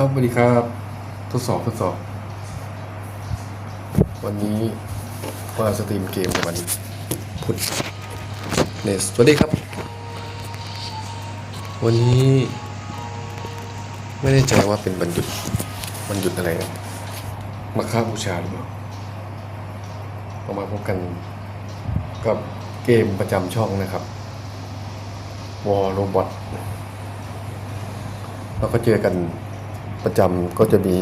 ครับสวัสดีครับ ทดสอบทดสอบ วันนี้มาสตรีมเกมในวันพุธเนสสวัสดีครับ วันนี้ ไม่แน่ใจว่าเป็นวันหยุดวันหยุดอะไรนะมาค่าบูชาหรือเปล่าเรามาพบกันกับเกมประจำช่องนะครับวอลโรบอทเราก็เจอกัน ประจำก็จะมี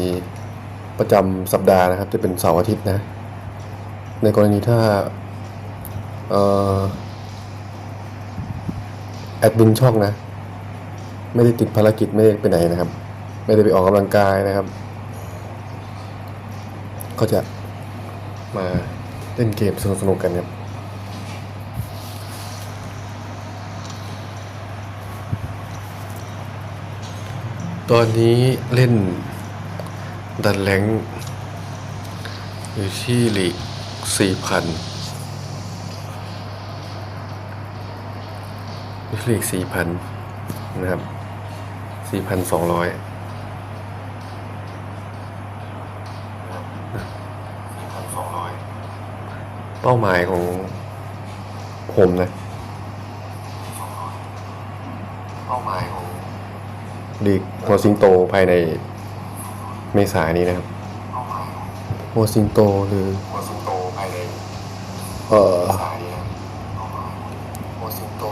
ประจำสัปดาห์นะครับ จะเป็นเสาร์อาทิตย์นะ ในกรณีถ้าออแอดมินช่องนะ ไม่ได้ติดภารกิจไม่ได้ไปไหนนะครับ ไม่ได้ไปออกกำลังกายนะครับ ก็จะมาเล่นเกมสนุกๆกันครับ ตอนนี้เล่นดันแรงอยู่ที่หลีกสี่พันหลีกสี่พันนะครับสี่พันสองร้อยเป้าหมายของผมนะ เป้าหมายของ ลีกหัวสิงโตภายในเมษายนนี้นะครับหัวสิงโตหรือหัวสิงโตภายในเอ่อสายนี้นะหัวสิงโต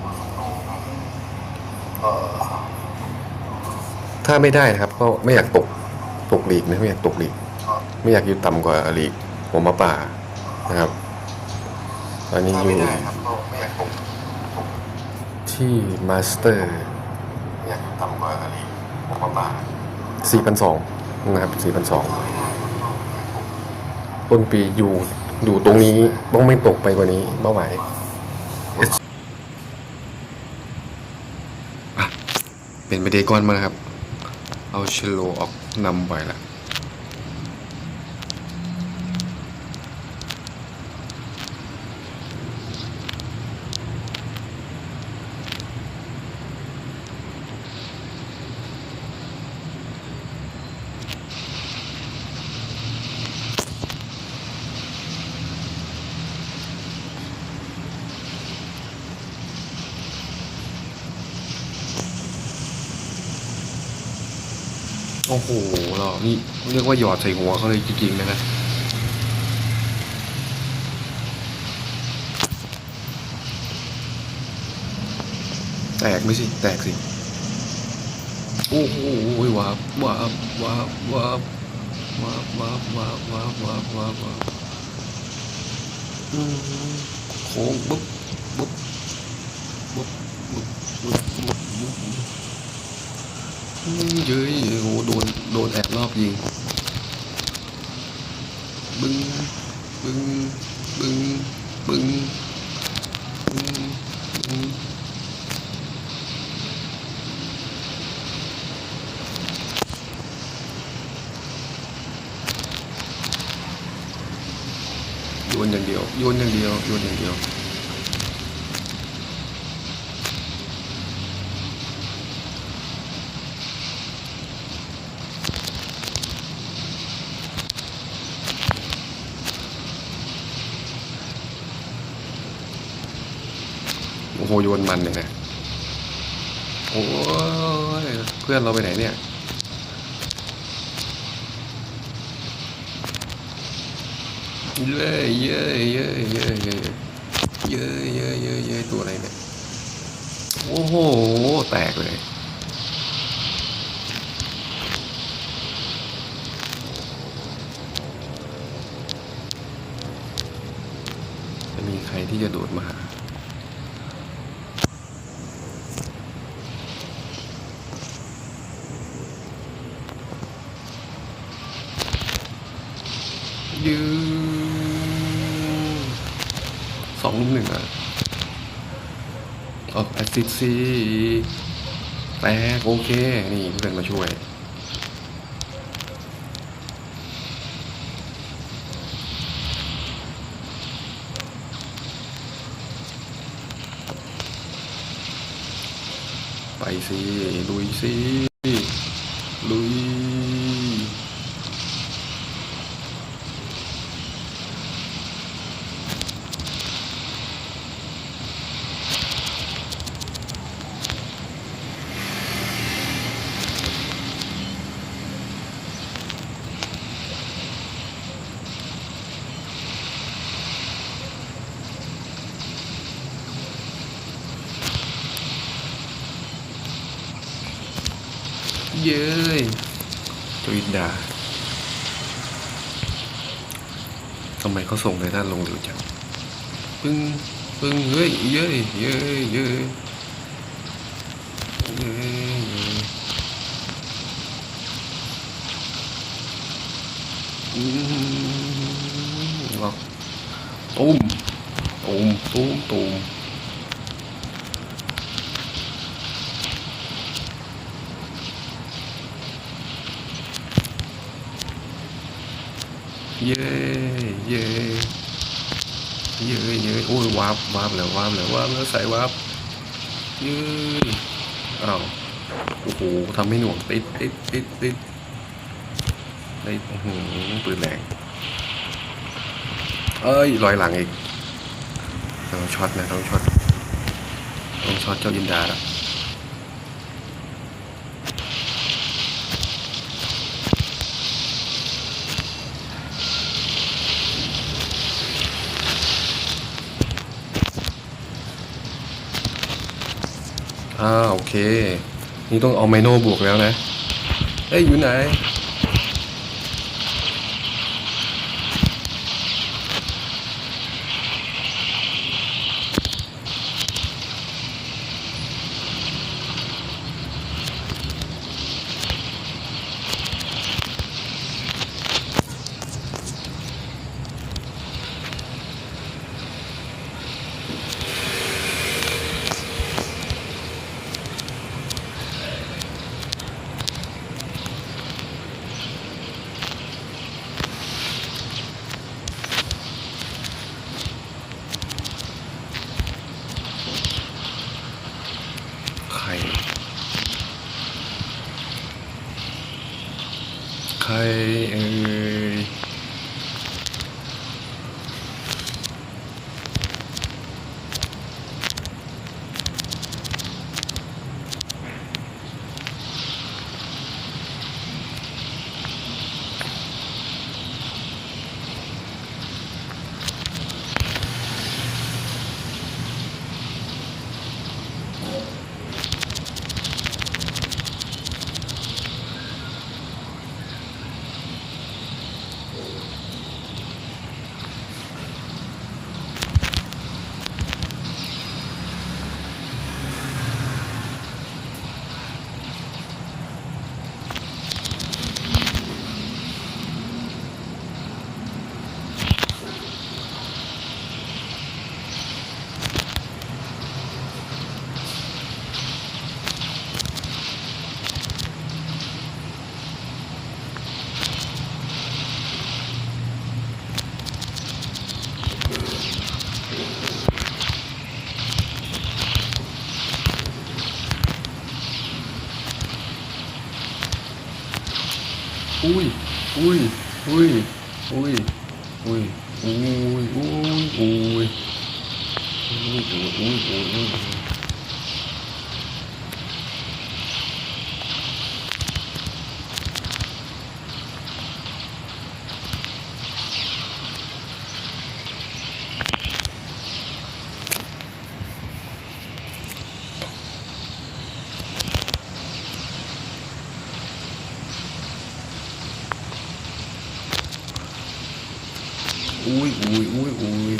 หัวสิงโตภายในเอ่อถ้าไม่ได้นะครับ ก็ไม่อยากตกตกลีกนะไม่อยากตกลีก ไม่อยากอยู่ต่ำกว่าลีกหัวหมาป่านะครับตอนนี้ถ้าอไม่ยู่ได้ครับก็ไม่อยากตกที่มาสเตอร์ บาท4,200นะครับ4,200ต้นปีอยู่อยู่ตรงนี้ต้องไม่ตกไปกว่านี้เป้าหมายอะเป็นไปเดก้อนมานะครับ เอาเชลโลออกนำไปละ โอ้โหเรานี่เรียกว่าหยอดใส่หัวเขาเลยจริงๆนะนะแตกไม่สิ แตกสิ โอ้โหวาบวาบวาบวาบวาบวาบวาบวาบวาบวาบวาบโค้งบุ๊บบุ๊บบุ๊บบุ๊บบุ๊บบุ๊บบุ๊บอืมเย้ยโหโดน โดนแอบรอบยิง บึ้ง บึ้ง บึ้ง บึ้ง บึ้ง บึ้งโยนอย่างเดียว โยนอย่างเดียว โยนอย่างเดียว โอ้โหโยนมันเลยนะโอ้ยเพื่อนเราไปไหนเนี่ยเย้ยเย้ยเย้เย้เย้เย้เย้เย้เย้ตัวอะไรเนี่ยโอ้โหแตกเลยจะมีใครที่จะโดดมาหา ยืสองลุมหนึ่งอะออกแอซิสซีแตกโอเค นี่เพื่อนมาช่วยไปสิลุยสิ ลุย เย้ยจวินดาทำไมเขาส่งไททันลงเร็วจังปึ้งปึ้งเฮ้ยเย้ยเย้ยเย้ยเย้ยเย้ยอืมเอาตุ้มตุ้มตุ้มตุ้ม เย้เย้เย้เย้โอ้ยวาบวาบแล้ววาบแล้ววาบแล้วใส่วาบเย้อ้าวโอ้โหทำให้หน่วงติดติดติดติดได้อื้อหือปืนแรงเอ้ยลอยหลังอีกเราช็อตนะเราช็อตต้องช็อตเจ้าอินดาละ อ่าโอเค นี่ต้องเอาไมโน่บวกแล้วนะ เอ้ยอยู่ไหน Fui. อุ้ยอุ้ยอุ้ยอุ้ย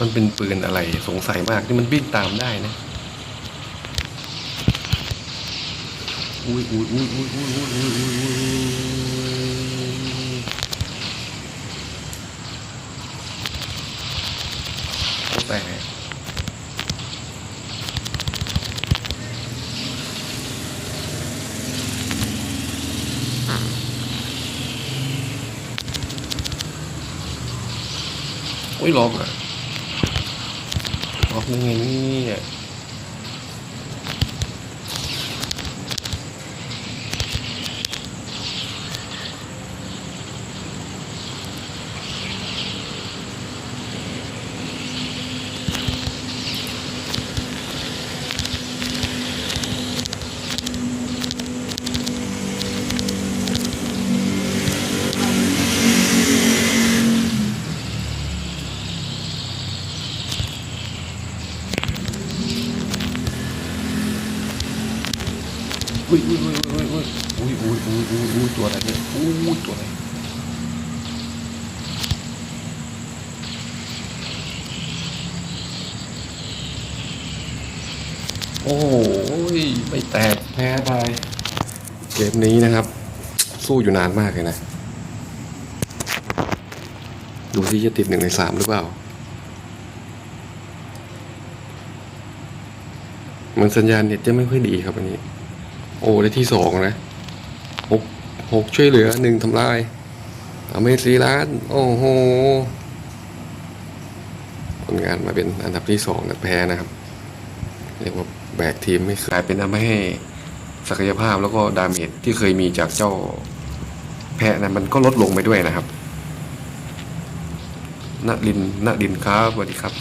มันเป็นปืนอะไรสงสัยมากที่มันวิ่งตามได้นะอุ้ยอุ้ยอุ้ยอุ้ยอุ้ยอุ้ยอุ้ยอุ้ยอุ้ยแต่โอ้ยล็อกอะล็อก ยังไงเนี่ยอุ้ย โอ้ยไม่แตกแพ้ไปเกมนี้นะครับ สู้อยู่นานมากเลยนะ ดูซิจะติดหนึ่งในสามหรือเปล่า มันสัญญาณเน็ตจะไม่ค่อยดีครับอันนี้ โอ้ได้ที่สองนะหกหกช่วยเหลือหนึ่งทำลายอเมซีล้าน โอ้โหผลงานมาเป็นอันดับที่สองนะแพ้นะครับ เรียกว่า แบกทีมไม่กลายเป็นทำให้ศักยภาพแล้วก็ดาเมจที่เคยมีจากเจ้าแพะนะมันก็ลดลงไปด้วยนะครับณลินณลินครับสวัสดีครับ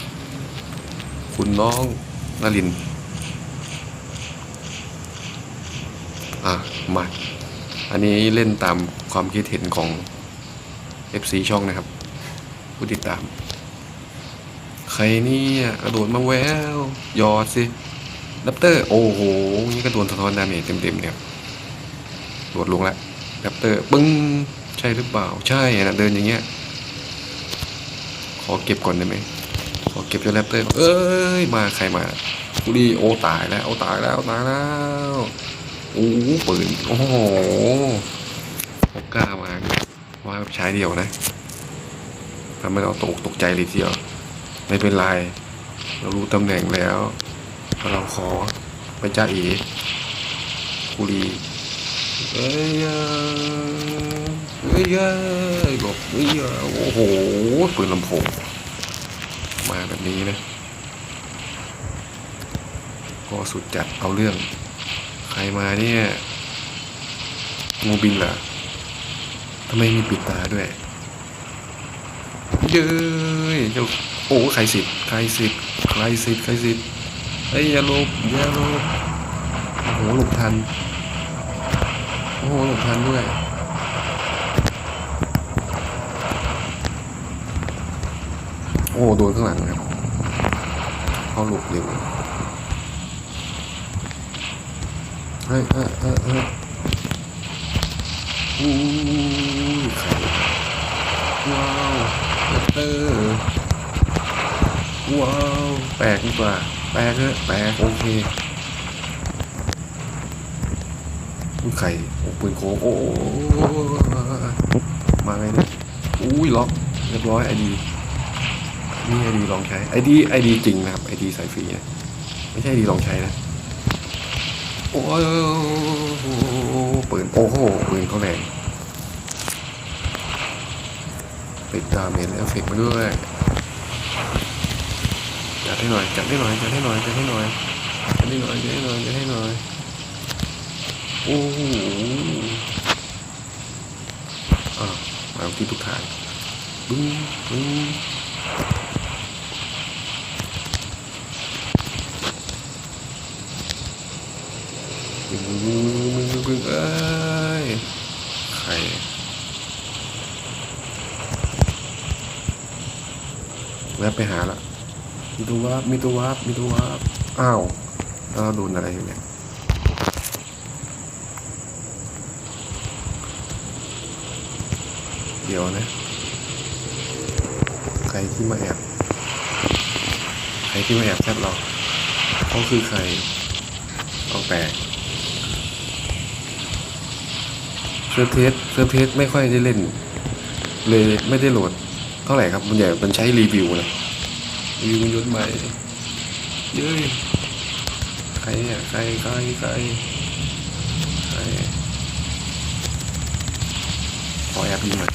คุณน้องณลิน อะ มา อันนี้เล่นตามความคิดเห็นของ FC ช่องนะครับ ผู้ติดตาม ใครเนี่ยกระโดดมาแวว ยอดสิ ดัปเตอร์ โอ้โห นี่ก็โดนสะท้อนดาเมจเต็มๆเนี่ยโดดลงแล้วดัปเตอร์ ปึ้ง ใช่หรือเปล่า ใช่นะเดินอย่างเงี้ย ขอเก็บก่อนได้ไหม ขอเก็บเจ้าแรปเตอร์ เอ้ย มาใครมากูดีโอตายแล้ว โอตายแล้ว ตายแล้ว โอ้ปืน โอ้โหกล้ามาว่าใช้เดียวนะทำให้เราตกตกใจเลยทีเดียว ไม่เป็นไร เรารู้ตำแหน่งแล้ว เราขอไปจ้าเอกุรีเอ้ยอะเอ้ยอะหลบเอ้ยอ่โอ้โหปืนลำโพงมาแบบนี้นะก็สุดจัดเอาเรื่อง ใครมาเนี่ยงูบินเหรอทำไมมีปิดตาด้วยเย้ยเจ้าโอ้ใครสิทธิ์ใครสิทธิ์ใครสิทธิ์ใครสิทธิ์ ฮ้ยอย่าหลบอย่าหลบโอ้โหหลบทัน โอ้โหหลบทันด้วยโอ้โดนข้างหลังครับเขาหลบเร็วเฮ้ยเฮ้ยเฮ้ยเฮ้ยอู้ยไข่ว้าวเตเตอร์ว้าวแปลกดีกว่า แปลกเถอะแปลกโอเคอุ้ยไข่โอ้ปืนโค้งโอ้มาไงเนี่ยอุ้ยล็อกเรียบร้อยไอดีนี่ไอดีลองใช้ไอดีไอดีจริงนะครับไอดีสายฟรีนะไม่ใช่ไอดีลองใช้นะโอ้ยปืนโอ้โหปืนเขาแรงติดดาเมจและเอฟเฟกมาด้วย ให้หน่อยจัดให้หน่อยจัดให้หน่อยจัดให้หน่อยจัดให้หน่อยจัดให้หน่อยจัดให้หน่อยโอ้โหอะมาที่ทุกทางบึ้งบึ้งบึ้งบึ้งบึ้งบึ้งเอ้ยใครแวะไปหาละ ตัววาร์ปมีตัววาร์ปมีตัววาร์ปอ้าวแล้วเราโดนอะไรอยู่เนี่ยเดี๋ยวนะ ใครที่มาแอบ ใครที่มาแอบแซบเราเขาคือใครต้องแปลเซิร์ฟเทสเซิร์ฟเทสไม่ค่อยได้เล่น เลยไม่ได้โหลดเท่าไหร่ครับมันใหญ่มันใช้รีวิวนะ รีวิวยนต์ใหม่เย้ยใครเนี่ยใครใครใครใครขอแอบยิงหน่อย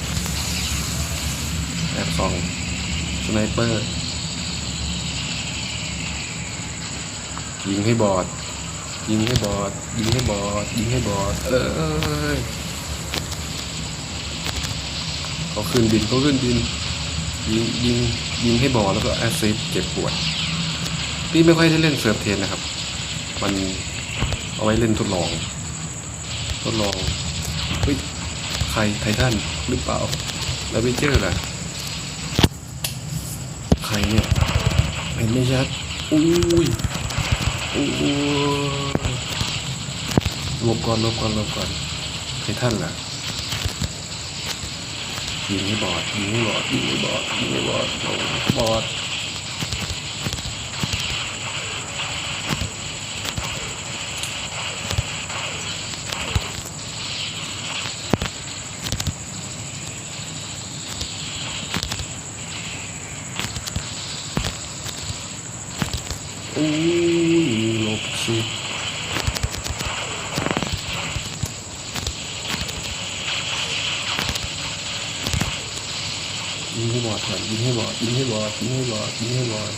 แอบส่องสไนเปอร์ ยิงให้บอด ยิงให้บอด ยิงให้บอด ยิงให้บอด เออเอยเขาขึ้นบินเขาขึ้นบิน ยิงยิง ยิงให้บอดแล้วก็แอสซิสเจ็บปวดพี่ไม่ค่อยได้เล่นเซิร์ฟเทนนะครับ มันเอาไว้เล่นทดลอง ทดลองเฮ้ยใครไททันหรือเปล่า แล้วไม่เจอล่ะใครเนี่ยเห็นไม่ชัดอุ้ยโอ้โหรวมก่อนรวมก่อนรวมก่อนให้ท่านล่ะ ยิงให้บอดยิงให้บอดยิงให้บอดยิงให้บอดโอ้บอดโอ้ยหลบสิยิ กิให้หมดกินให้หมดกินให้หมด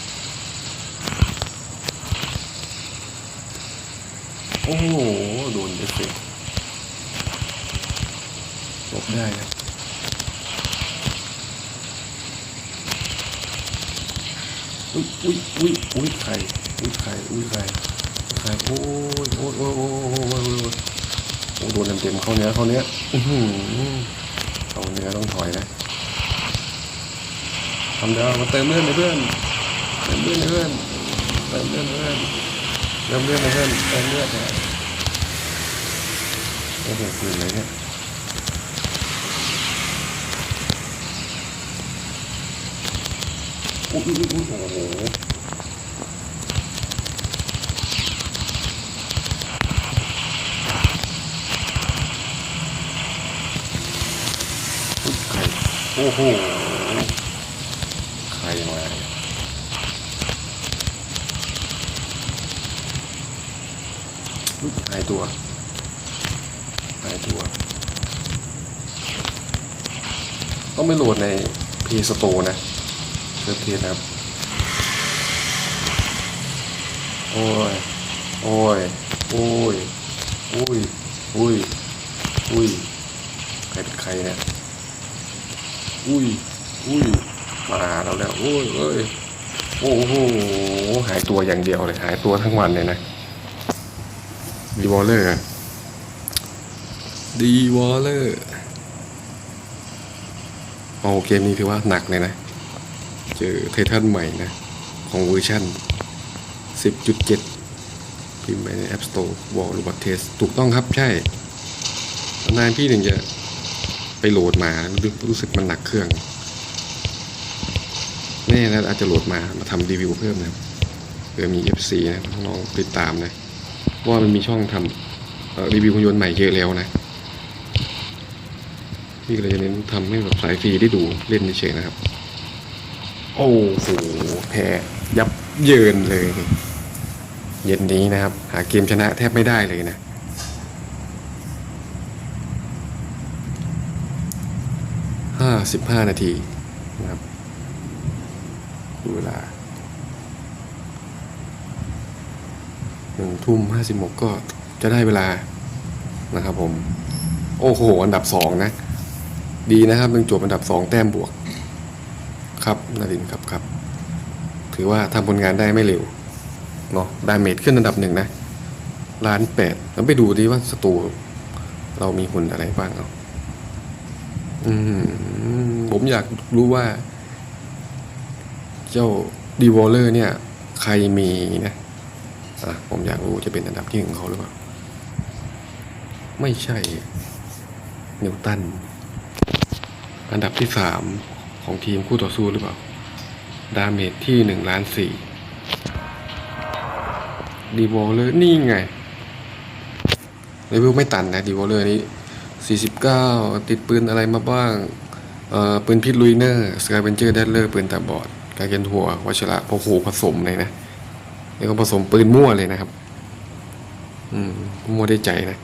โอ้โหโดนเด็กๆหลบได้นะอุ้ยอุ้ยอุ้ยอุ้ยไข่อุ้ยไข่อุ้ยไข่ไข่โอ้ยโอ้ยโอ้ยโอ้ยโอ้ยโอ้ยโอ้ยโดนเต็มๆเข้าเนื้อเข้าเนื้ออือหือเอาเนื้อต้องถอยนะ ทำเดี๋ยวมาเติมเลือดในเพื่อนเติมเลือดในเพื่อนเติมเลือดในเพื่อนเติมเลือดในเพื่อนเติมเลือดเนี่ยโอ้โหปืนอะไรเนี่ยอุ้ยอุ้ยอุ้ยโอ้โหโอ้โห ใครมาเนี่ยอุ๊ยหายตัวหายตัว ต้องไม่โหลดใน p Store นะเซิร์ฟเทียนะครับ โอ้ย โอ้ย โอ้ย อุ้ย อุ้ย อุ้ย ใครเป็นใครเนี่ย อุ้ย อุ้ย มาแล้วแล้วโอ้ยเอ้ยโอ้โหหายตัวอย่างเดียวเลยหายตัวทั้งวันเลยนะดีวอลเลอร์ดีวอลเลอร์โอ้เกมนี้ถือว่าหนักเลยนะ เจอไททันใหม่นะ ของเวอร์ชัน10.7 พิมพ์ไปใน App Store วอลหรือบัตเทสถูกต้องครับใช่ นานพี่หนึ่งจะไปโหลดมา รู้สึกมันหนักเครื่อง แน่แล้วอาจจะโหลดมามาทำรีวิวเพิ่มนะครับเผื่อมี FC นะลองติดตามนะว่ามันมีช่องทำรีวิวหุ่นยนต์ใหม่เยอะแล้วนะพี่ก็เลยจะเน้นทำให้แบบสายฟรีได้ดูเล่นเฉยนะครับ โอ้โหแพ้ยับเยินเลย เย็นนี้นะครับ หาเกมชนะแทบไม่ได้เลยนะห้าสิบห้านาทีนะครับ ดูเวลาหนึ่งทุ่มห้าสิบหกก็จะได้เวลานะครับผม โอ้โห อันดับสองนะ ดีนะครับยังจบอันดับสองแต้มบวก ครับนารินครับครับ ถือว่าทำผลงานได้ไม่เร็วเนาะดาเมจขึ้นอันดับหนึ่งนะล้านแปดแล้วไปดูดีว่าศัตรูเรามีหุ่นอะไรบ้างเอาอืมผมอยากรู้ว่า เจ้าดีวอลเลอร์เนี่ยใครมีนะอะผมอยากรู้จะเป็นอันดับที่หนึ่งเขาหรือเปล่า ไม่ใช่ นิวตัน อันดับที่สามของทีมคู่ต่อสู้หรือเปล่า ดาเมจที่หนึ่งล้านสี่ดีวอลเลอร์นี่ไงเลเวลไม่ตันนะดีวอลเลอร์นี้ 49 ติดปืนอะไรมาบ้าง เอ่อ ปืนพิษลุยเนอร์ สกายเวนเจอร์แดนเลอร์ ปืนตาบอด กาเกนหัววัชระโอ้โหผสมเลยนะแล้วก็ผสมปืนมั่วเลยนะครับ อืมมั่วได้ใจนะ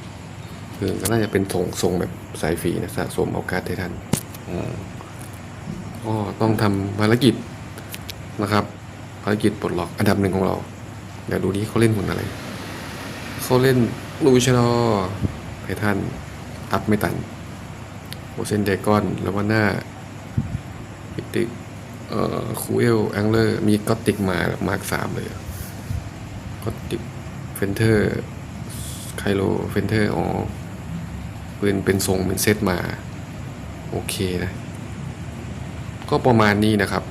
คือก็น่าจะเป็นทรงทรงแบบสายฟรีนะสะสมเอาการ์ดให้ทันก็ต้องทำภารกิจนะครับ ภารกิจปลดล็อกอันดับหนึ่งของเรา เดี๋ยวดูนี้เขาเล่นหุ่นอะไรเขาเล่นลูชนอไททันอัพไม่ตันโอเซนเดกอนแล้วว่าหน้าพิติ คูเอลแองเลอร์ มีก็ติกมามาร์กสามเลยก็ติกเฟนเทอร์ไคโลเฟนเทอร์อ๋อปืนเป็นทรงเป็นเซตมา โอเคนะ ก็ประมาณนี้นะครับ